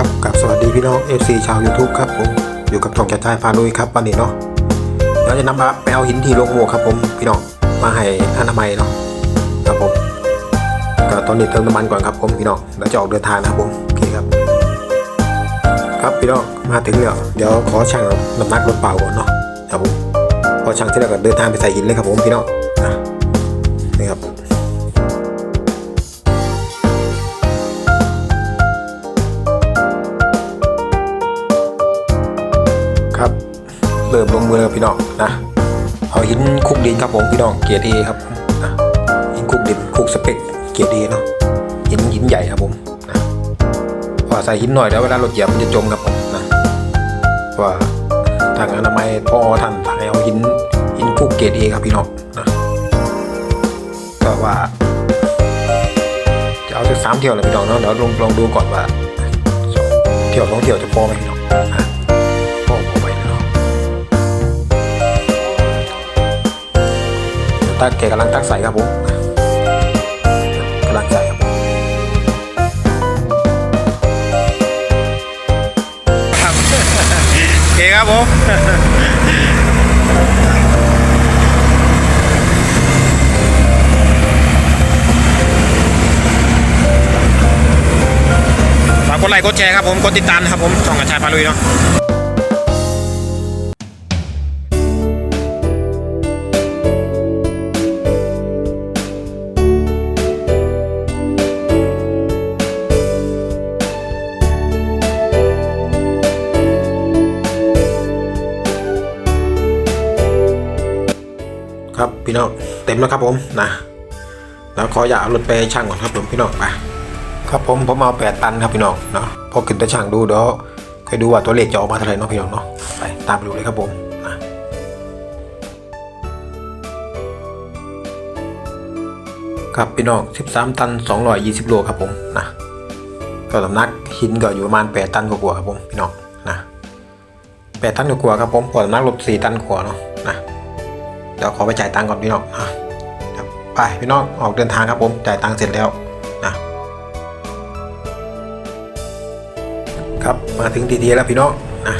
ครับกับสวัสดีพี่น้อง FC ชาว YouTube ครับผมอยู่กับช่องแกชายฟาลุยครับวันนี้เนาะเราจะนำมาไปเอาหินที่โรงโม่ครับผมพี่น้องมาให้อนามัยเนาะครับผมก็ตอนนี้เติมน้ำมันก่อนครับผมพี่น้องแล้วจะออกเดินทางนะครับผมโอเคครับ ครับพี่น้องมาถึงแล้วเดี๋ยวขอชั่งน้ำหนักรถเปล่าก่อนเนาะครับผมพอชั่งที่แล้วก็เดินทางไปใส่หินเลยครับผมพี่น้องอะ ริ่มลงมือแล้วพี่น้องนะเอาหินคุกดินครับผมพี่น้องเกียร์เอครับนะหินคุกดินคุกสเปกเกียร์เอเนาะหินหินใหญ่ครับผมนะพอใส่หินหน่อยแล้วเวลารถเหยียบมันจะจมครับผมนะว่าทางอนามัยพอท่านให้เอาหินหินคุกเกียร์เอครับพี่น้องนะก็ว่าจะเอาสักสามเที่ยวเลยพี่น้องเนาะเดี๋ยวลองลองดูก่อนว่าเที่ยวสองเที่ยวจะพอไหมพี่น้อง ตาแกกำลังตักใส่ครับผมกำลังใส่ครับผมครับโอเคครับผมฝากกดไลค์กดแชร์ครับผมกดติดตามนะครับผมช่องกระชายพาลุยเนาะ พี่น้องเต็มแล้วครับผมนะแล้วขออย่าเอารถไปช่างก่อนครับผมพี่น้องไปครับผมผมเอาแปดตันครับพี่น้องเนาะพอขึ้นไปช่างดูเดี๋ยวคอยดูว่าตัวเลขจะออกมาเท่าไหร่เนาะพี่น้องเนาะไปตามไปดูเลยครับผมนะครับพี่น้อง 13 ตัน 220 โลครับผมนะก็สำนักหินก็อยู่ประมาณ 8 ตันกว่าครับผมพี่น้องนะ8ตันกว่าครับผมพอสำนักรถ4ตันกว่าเนาะ ดี๋ยวขอไปจ่ายตังค์ก่อนพี่น้องนะไปพี่น้องออกเดินทางครับผมจ่ายตังค์เสร็จแล้วนะครับมาถึงทีเทีแล้วพี่น้องนะ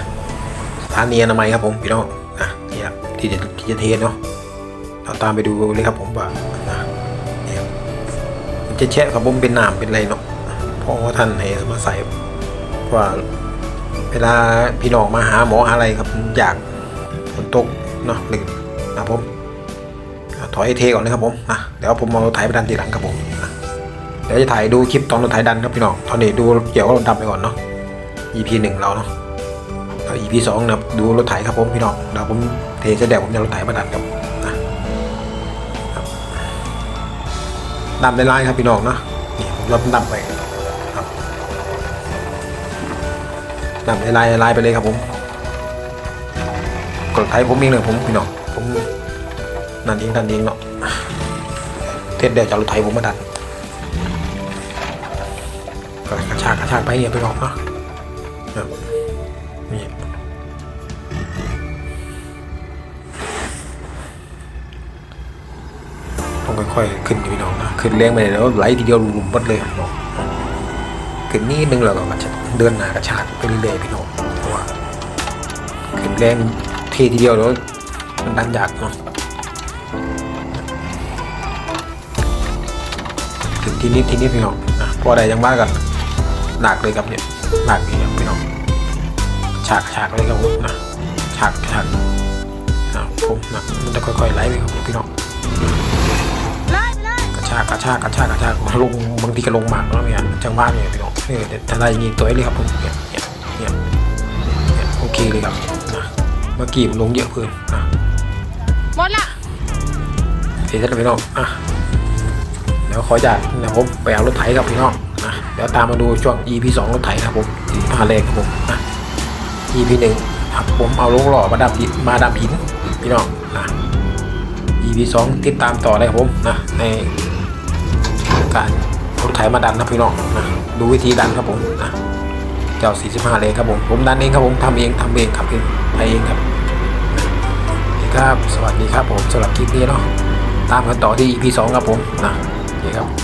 สถานีอนามัยครับผมพี่น้องนะนี่ครับที่จะที่จะเทเนาะเราตามไปดูเลยครับผมว่านะนี่ครับมันจะแช่ครับผมเป็นน้ำเป็นอะไรเนาะเพราะว่าท่านให้มาใส่ว่าเวลาพี่น้องมาหาหมออะไรครับอยากฝนตกเนาะหรือนะครับผม ถอยเทก่อนเลยครับผมนะเดี๋ยวผมเอารถไถไปดันทีหลังครับผมเดี๋ยวจะถ่ายดูคลิปตอนรถไถดันครับพี่น้องตอนนี้ดูเกี่ยวกับรถดำไปก่อนเนาะ EP หนึ่งเราเนาะแล้ว EP สองนะดูรถไถครับผมพี่น้องเดี๋ยวผมเทเสร็จเดี๋ยวผมจะรถไถมาดันครับนะครับดำในไลน์ครับพี่น้องเนาะนี่ผมรับดำไปครับดำในไลน์ไลน์ไปเลยครับผมกดไทยผมเองเลยผมพี่น้องผม นั่นเองนั่นเองเนาะเทสเดียวจะเอารถไทยผมมาดันกระชากกระชากไปเนี่ยไปน้องเนาะนี่ต้องค่อยๆขึ้นพี่น้องนะขึ้นแรงไปแล้วไหลทีเดียวหลุมหมดเลยพี่น้องขึ้นนิดนึงแล้วก็มันจะเดินหน้ากระชากไปเรื่อยๆพี่น้องเพราะว่าขึ้นแรงเททีเดียวแล้วมันดันยากเนาะ ถึงทีนี้ทีนี้พี่น้องนะพอได้ยังว่ากันหนักเลยครับเนี่ยหนักพี่น้องพี่น้องฉากฉากเลยครับผมนะฉากฉากนะผมนะมันจะค่อยๆไหลไปครับพี่น้องไล่ไปเลยกระชากกระชากกระชากกระชากมาลงบางทีก็ลงหมากแล้วเนี่ยจังหวะเนี่ยพี่น้องนี่เดี๋ยวถ้าได้ยิงตัวเลยครับผมเนี่ยเนี่ยเนี่ยเนี่ยโอเคเลยครับนะเมื่อกี้ผมลงเยอะเพิ่นนะหมดละเสร็จแล้วพี่น้องอะเดี๋ยวขอจากเดี๋ยวผมไปเอารถไถกับพี่น้องนะเดี๋ยวตามมาดูช่วง EP สองรถไถครับผมที่พาแรงครับผมนะ EP หนึ่งครับผมเอาลงหล่อมาดับหินมาดับหินพี่น้องนะ EP สองติดตามต่อเลยครับผมนะในการรถไถมาดันนะพี่น้องนะดูวิธีดันครับผมนะเจ้า 45 เลยครับผม ผมดันเองครับผมทำเองทำเองครับเองไปเองครับครับ สวัสดีครับผมสำหรับคลิปนี้เนาะตามกันต่อที่ EP 2 ครับผมนะ Yeah.